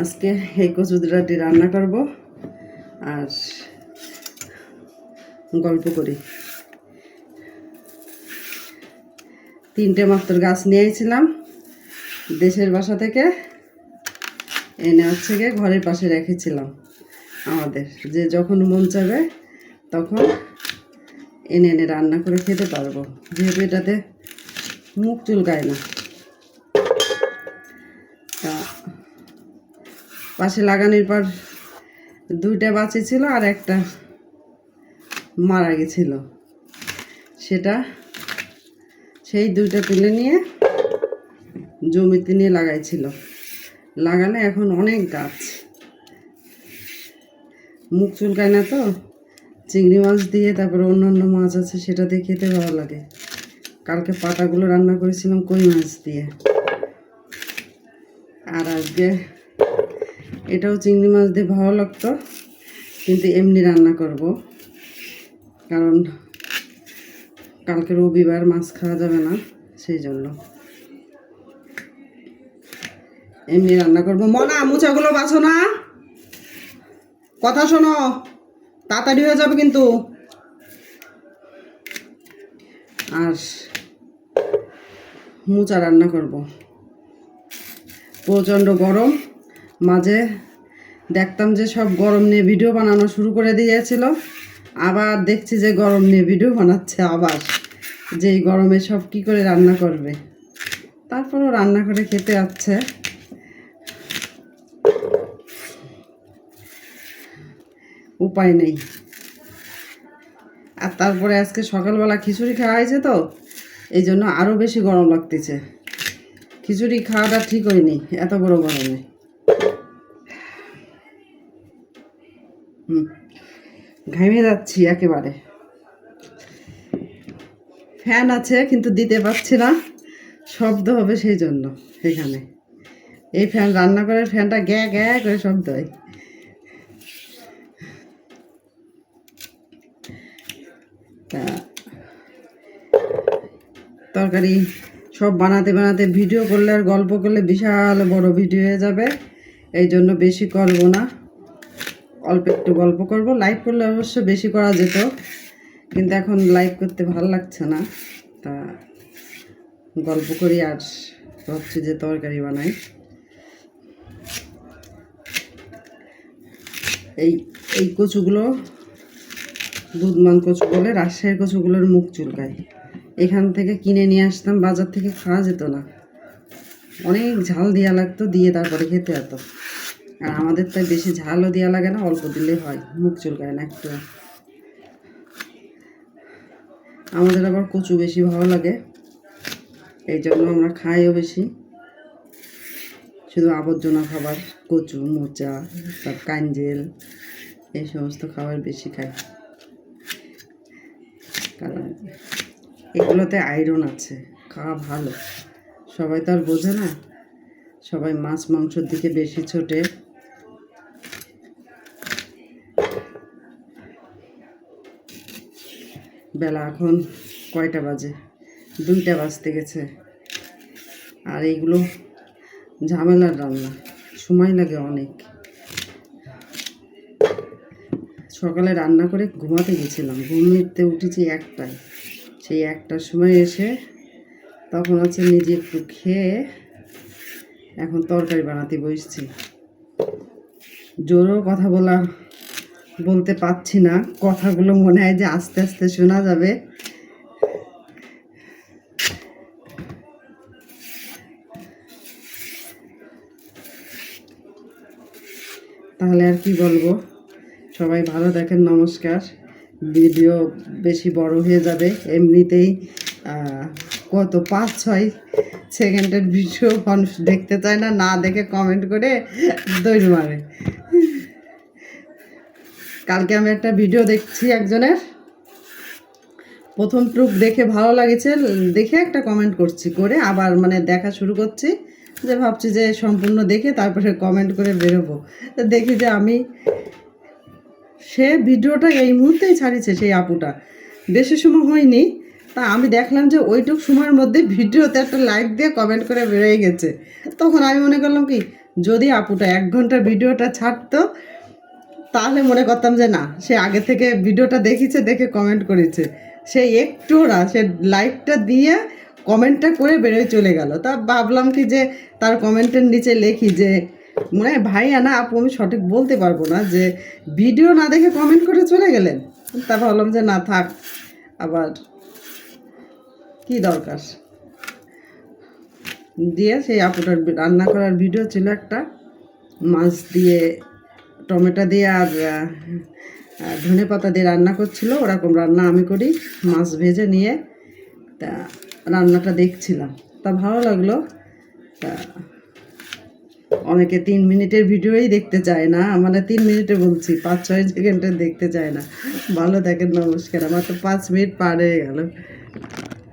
আজকে এই কচুদাটি রান্না করব আর গল্প করি। তিনটে মাত্র গাছ নিয়ে আইছিলাম দেশের বাসা থেকে এনে হচ্ছে গিয়ে ঘরের পাশে রেখেছিলাম আমাদের। যে যখন মন চাবে তখন এনে এনে রান্না করে খেতে পারব। যেহেতু এটাতে মুখ চুলকায় না। তা পাশে লাগানোর পর দুইটা বাঁচি ছিল আর একটা মারা গেছিল। সেটা সেই দুইটা তুলে নিয়ে জমিতে নিয়ে লাগাইছিল। লাগালে এখন অনেক গাছ। মুখ চুলকায় না তো? চিংড়ি মাছ দিয়ে তারপরে অন্যান্য মাছ আছে, সেটা দিয়ে খেতে ভালো লাগে। কালকে পাতাগুলো রান্না করেছিলাম কই মাছ দিয়ে। আর আজকে এটাও চিংড়ি মাছ দিয়ে ভালো লাগতো, কিন্তু এমনি রান্না করব। কারণ কালকে রবিবার মাছ খাওয়া যাবে না, সেই জন্য। এমনি রান্না করব। মনা, মুচাগুলো বাছো না। কথা শোনো, তাড়াতাড়ি হয়ে যাবে কিন্তু। আর মুচা রান্না করব। প্রচণ্ড গরম। মাঝে দেখতাম যে সব গরম নিয়ে ভিডিও বানানো শুরু করে দিয়েছিল। আবার দেখছি যে গরম নিয়ে ভিডিও বানাচ্ছে আবার। যে এই গরমে সব কি করে রান্না করবে? তারপরও রান্না করে খেতে যাচ্ছে উপায় নেই। আর তারপরে আজকে সকালবেলা খিচুড়ি খাওয়া হয়েছে তো, এই জন্য আরও বেশি গরম লাগতেছে। খিচুড়ি খাওয়াটা ঠিক হয়নি, এত বড় গরমে। ঘামে যাচ্ছি একেবারে। ফ্যান আছে, কিন্তু দিতে পারছি না। শব্দ হবে সেই জন্য এখানে। এই ফ্যান, রান্না করে ফ্যানটা গ্যা গ্যা করে শব্দ হয়। তা, তরকারি সব বানাতে বানাতে ভিডিও করলে আর গল্প করলে বিশাল বড় ভিডিও হয়ে যাবে। এই জন্য বেশি করব না। অল্প একটু গল্প করব। লাইভ করলে অবশ্য বেশি করা যেত, কিন্তু এখন লাইভ করতে ভালো লাগছে না। তা গল্প করি আর ভাবছি যে তরকারি বানাই। এই এই কচুগুলো দুধমান কচু বলে রাজশাহীর কচুগুলোর মুখ চুলকায়। এখান থেকে কিনে নিয়ে আসতাম, বাজার থেকে খাওয়া যেত না। অনেক ঝাল দেওয়া লাগতো, দিয়ে তারপরে খেতে হতো। আর আমাদের তাই বেশি ঝালও দেওয়া লাগে না, অল্প দিলে হয়, মুখ চুলকায় না একটু। আমাদের আবার কচু বেশি ভালো লাগে, এই জন্য আমরা খাইও বেশি। শুধু আবর্জনা খাবার, কচু, মোচা, তার কাঞ্জেল, এই সমস্ত খাবার বেশি খাই। কারণ এগুলোতে আয়রন আছে, খাওয়া ভালো। সবাই তো আর বোঝে না, সবাই মাছ মাংসর দিকে বেশি ছোটে। বেলা এখন কয়টা বাজে? দুইটা বাজতে গেছে। আর এইগুলো ঝামেলার রান্না, সময় লাগে অনেক। সকালে রান্না করে ঘুমাতে গেছিলাম ঘুমিতে উঠেছি একটায়। সেই একটার সময় এসে তখন হচ্ছে নিজে একটু খেয়ে এখন তরকারি বানাতে বসছি। জোরেও কথা বলা বলতে পারছি না, কথাগুলো মনে হয় যে আস্তে আস্তে শোনা যাবে। তাহলে আর কি বলব? সবাই ভালো দেখেন নমস্কার। ভিডিও বেশি বড় হয়ে যাবে। এমনিতেই কত পাঁচ, ছয় সেকেন্ডের ভিডিও মানুষ দেখতে চায় না না দেখে কমেন্ট করে দৌড় মারে। কালকে আমি একটা ভিডিও দেখছি একজনের। প্রথম টুক দেখে ভালো লাগেছে, দেখে একটা কমেন্ট করছি করে, আবার মানে দেখা শুরু করছি, যে ভাবছি যে সম্পূর্ণ দেখে তারপরে কমেন্ট করে বেরোবো। তো দেখি যে আমি, সে ভিডিওটা এই মুহূর্তেই ছাড়িয়েছে সেই আপুটা। বেশি সময় হয়নি, তা আমি দেখলাম যে ওইটুক সময়ের মধ্যে ভিডিওতে একটা লাইক দিয়ে কমেন্ট করে বেরোয় গেছে। তখন আমি মনে করলাম কি, যদি আপুটা এক ঘণ্টা ভিডিওটা ছাড়তো তাহলে মনে করতাম যে না, সে আগে থেকে ভিডিওটা দেখিছে দেখে কমেন্ট করেছে। সে একটু না সে লাইকটা দিয়ে কমেন্টটা করে বেরোয় চলে গেল। তা ভাবলাম কি যে তার কমেন্টের নিচে লেখি যে, মনে হয় ভাই না আপু, আমি সঠিক বলতে পারব না যে ভিডিও না দেখে কমেন্ট করে চলে গেলেন। তা ভাবলাম যে না, থাক। আবার কি দরকার? দিয়ে সেই আপুটার রান্না করার ভিডিও ছিল একটা। মাছ দিয়ে টমেটো দিয়ে আর ধনে পাতা দিয়ে রান্না করছিল। ওরকম রান্না আমি করি, মাছ ভেজে নিয়ে তা রান্নাটা দেখছিলাম। তা ভালো লাগল। তা অনেকে তিন মিনিটের ভিডিওই দেখতে চায় না। মানে তিন মিনিটে বলছি, পাঁচ, ছয় সেকেন্ডে দেখতে চায় না। ভালো দেখেন, নমস্কার। আমার তো পাঁচ মিনিট পার হয়ে গেল।